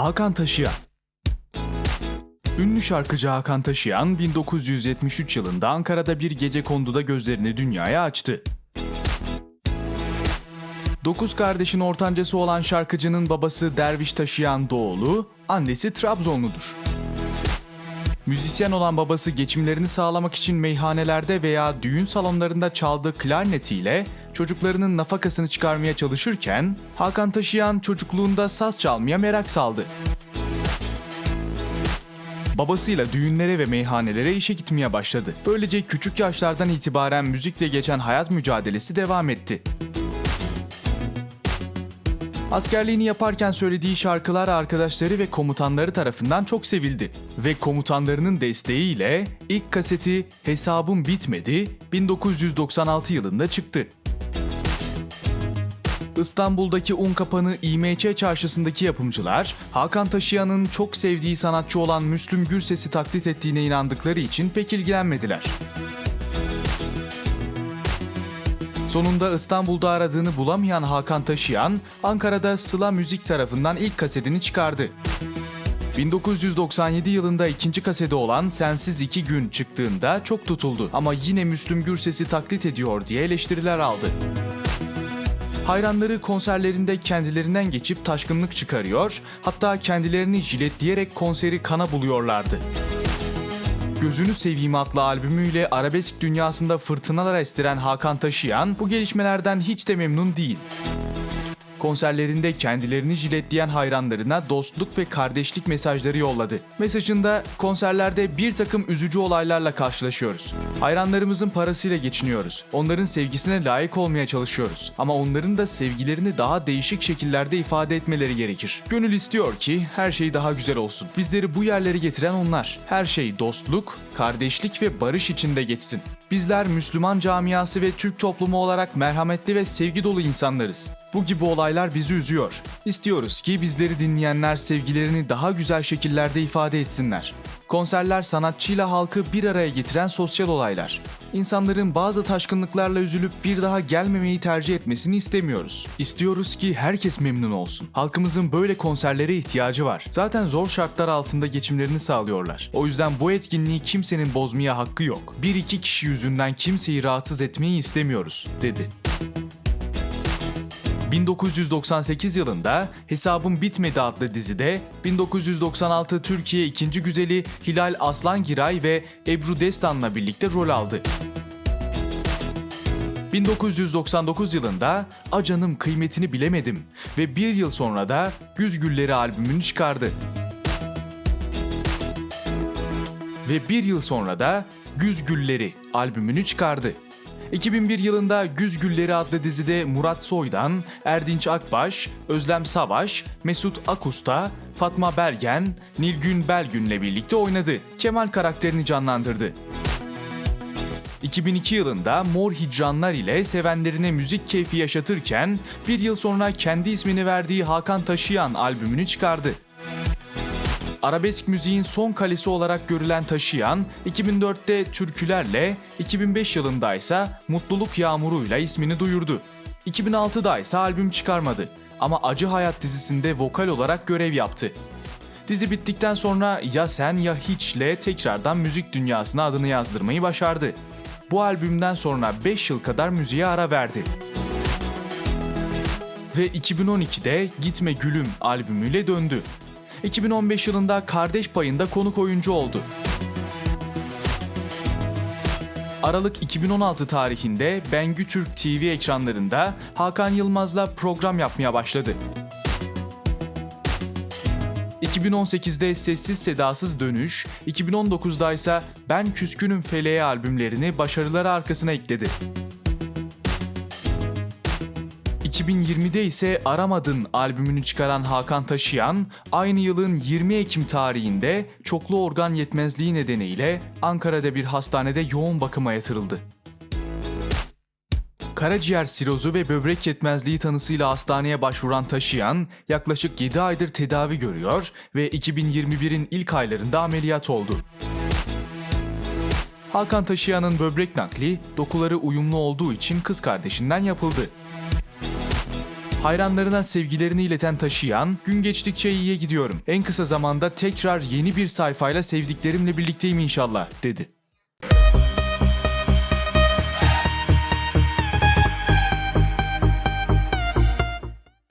Hakan Taşıyan Ünlü şarkıcı Hakan Taşıyan 1973 yılında Ankara'da bir gece konduda gözlerini dünyaya açtı. Dokuz kardeşin ortancası olan şarkıcının babası Derviş Taşıyan Doğulu, annesi Trabzonludur. Müzisyen olan babası geçimlerini sağlamak için meyhanelerde veya düğün salonlarında çaldığı klarnetiyle çocuklarının nafakasını çıkarmaya çalışırken Hakan Taşıyan çocukluğunda saz çalmaya merak saldı. Babasıyla düğünlere ve meyhanelere işe gitmeye başladı. Böylece küçük yaşlardan itibaren müzikle geçen hayat mücadelesi devam etti. Askerliğini yaparken söylediği şarkılar arkadaşları ve komutanları tarafından çok sevildi. Ve komutanlarının desteğiyle ilk kaseti Hesabım Bitmedi 1996 yılında çıktı. İstanbul'daki Unkapanı İMÇ çarşısındaki yapımcılar, Hakan Taşıyan'ın çok sevdiği sanatçı olan Müslüm Gürses'i taklit ettiğine inandıkları için pek ilgilenmediler. Sonunda İstanbul'da aradığını bulamayan Hakan Taşıyan, Ankara'da Sıla Müzik tarafından ilk kasetini çıkardı. 1997 yılında ikinci kaseti olan Sensiz İki Gün çıktığında çok tutuldu ama yine Müslüm Gürses'i taklit ediyor diye eleştiriler aldı. Hayranları konserlerinde kendilerinden geçip taşkınlık çıkarıyor, hatta kendilerini jiletleyerek konseri kana buluyorlardı. Gözünü Seveyim adlı albümüyle arabesk dünyasında fırtınalar estiren Hakan Taşıyan bu gelişmelerden hiç de memnun değil. Konserlerinde kendilerini jiletleyen hayranlarına dostluk ve kardeşlik mesajları yolladı. Mesajında konserlerde bir takım üzücü olaylarla karşılaşıyoruz. Hayranlarımızın parasıyla geçiniyoruz. Onların sevgisine layık olmaya çalışıyoruz. Ama onların da sevgilerini daha değişik şekillerde ifade etmeleri gerekir. Gönül istiyor ki her şey daha güzel olsun. Bizleri bu yerlere getiren onlar. Her şey dostluk, kardeşlik ve barış içinde geçsin. Bizler Müslüman camiası ve Türk toplumu olarak merhametli ve sevgi dolu insanlarız. Bu gibi olaylar bizi üzüyor. İstiyoruz ki bizleri dinleyenler sevgilerini daha güzel şekillerde ifade etsinler. Konserler sanatçıyla halkı bir araya getiren sosyal olaylar. İnsanların bazı taşkınlıklarla üzülüp bir daha gelmemeyi tercih etmesini istemiyoruz. İstiyoruz ki herkes memnun olsun. Halkımızın böyle konserlere ihtiyacı var. Zaten zor şartlar altında geçimlerini sağlıyorlar. O yüzden bu etkinliği kimsenin bozmaya hakkı yok. Bir iki kişi yüzünden kimseyi rahatsız etmeyi istemiyoruz, dedi. 1998 yılında Hesabım Bitmedi adlı dizide 1996 Türkiye ikinci güzeli Hilal Aslangiray ve Ebru Destan'la birlikte rol aldı. 1999 yılında Acanım Kıymetini Bilemedim ve bir yıl sonra da Güz Gülleri albümünü çıkardı. Ve bir yıl sonra da Güz Gülleri albümünü çıkardı. 2001 yılında Güz Gülleri adlı dizide Murat Soydan, Erdinç Akbaş, Özlem Savaş, Mesut Akusta, Fatma Belgen, Nilgün Belgün'le birlikte oynadı. Kemal karakterini canlandırdı. 2002 yılında Mor Hicranlar ile sevenlerine müzik keyfi yaşatırken bir yıl sonra kendi ismini verdiği Hakan Taşıyan albümünü çıkardı. Arabesk müziğin son kalesi olarak görülen Taşıyan, 2004'te Türkülerle, 2005 yılında ise Mutluluk Yağmuru'yla ismini duyurdu. 2006'da ise albüm çıkarmadı ama Acı Hayat dizisinde vokal olarak görev yaptı. Dizi bittikten sonra Ya Sen Ya Hiç'le tekrardan müzik dünyasına adını yazdırmayı başardı. Bu albümden sonra 5 yıl kadar müziğe ara verdi. Ve 2012'de Gitme Gülüm albümüyle döndü. 2015 yılında Kardeş Payı'nda konuk oyuncu oldu. Aralık 2016 tarihinde Bengü Türk TV ekranlarında Hakan Yılmaz'la program yapmaya başladı. 2018'de Sessiz Sedasız Dönüş, 2019'da ise Ben Küskünüm Feleğe albümlerini başarıları arkasına ekledi. 2020'de ise Aramadın albümünü çıkaran Hakan Taşıyan, aynı yılın 20 Ekim tarihinde çoklu organ yetmezliği nedeniyle Ankara'da bir hastanede yoğun bakıma yatırıldı. Karaciğer sirozu ve böbrek yetmezliği tanısıyla hastaneye başvuran Taşıyan, yaklaşık 7 aydır tedavi görüyor ve 2021'in ilk aylarında ameliyat oldu. Hakan Taşıyan'ın böbrek nakli dokuları uyumlu olduğu için kız kardeşinden yapıldı. Hayranlarına sevgilerini ileten Taşıyan, gün geçtikçe iyiye gidiyorum. En kısa zamanda tekrar yeni bir sayfayla sevdiklerimle birlikteyim inşallah, dedi.